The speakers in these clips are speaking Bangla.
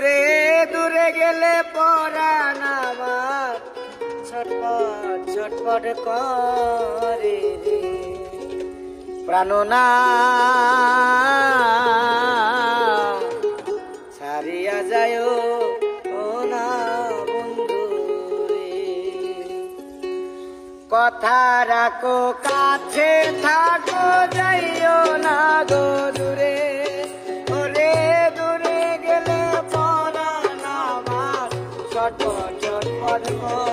দূরে দূরে গেলে পরাণ আমার ছটপট ছটপট করে রে। প্রাণনা ছাড়িয়া যায় ও না বন্ধু কথা রাখো, কাছে থাকো, যাইও না গো দূরে। চটপট চটপট করে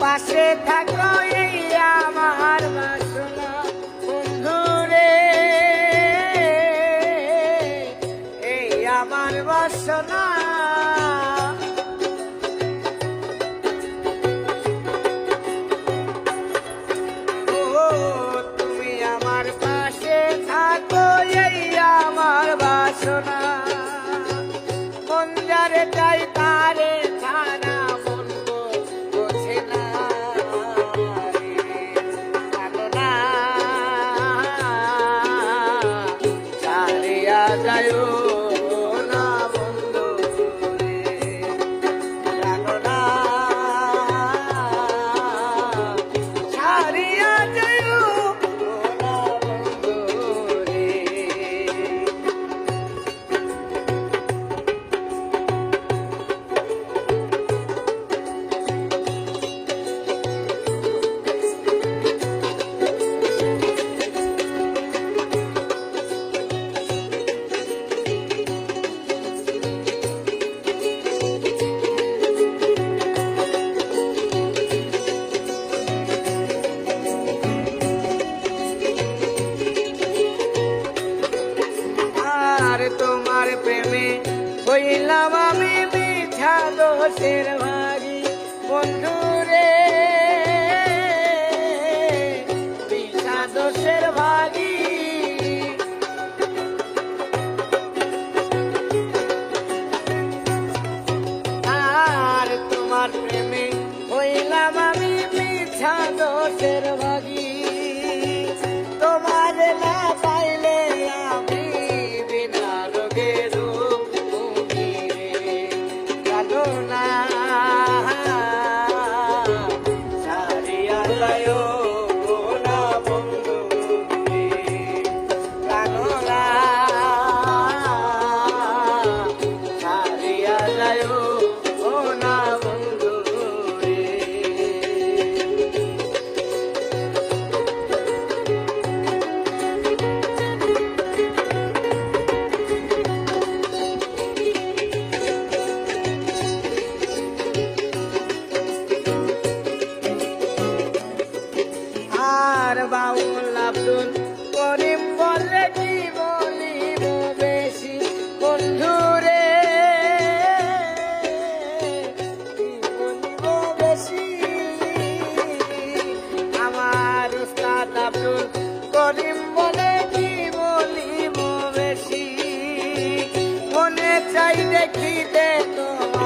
পাশে থাকো এই আমার বাসনা। বন্ধু এই আমার বাসনা। বাসনা। মন যারে চাই তারে যায় হইলাম আমি মিঠা দোষের ভাগি বন্ধু রে, মিঠা দোষের ভাগি। আর তোমার প্রেমে হইলাম আমি মিঠা দোষের ভাগি। tayo. আর বাউল আব্দুল করিম বলে কি বলিব বেশি। বন্ধু রে কি বলিব বেশি। আমার উস্তাদ আব্দুল করিম বলে কি বলিব বেশি। মনে চাই দেখিতে তোমার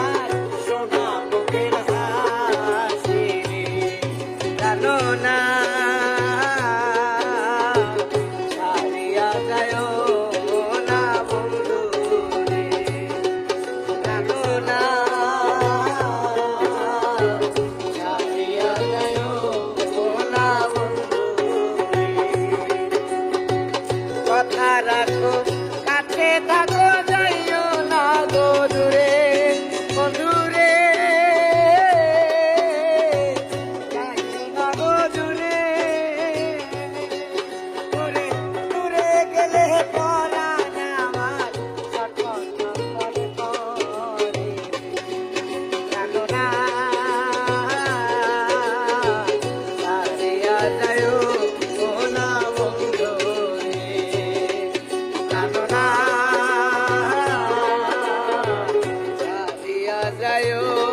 যায়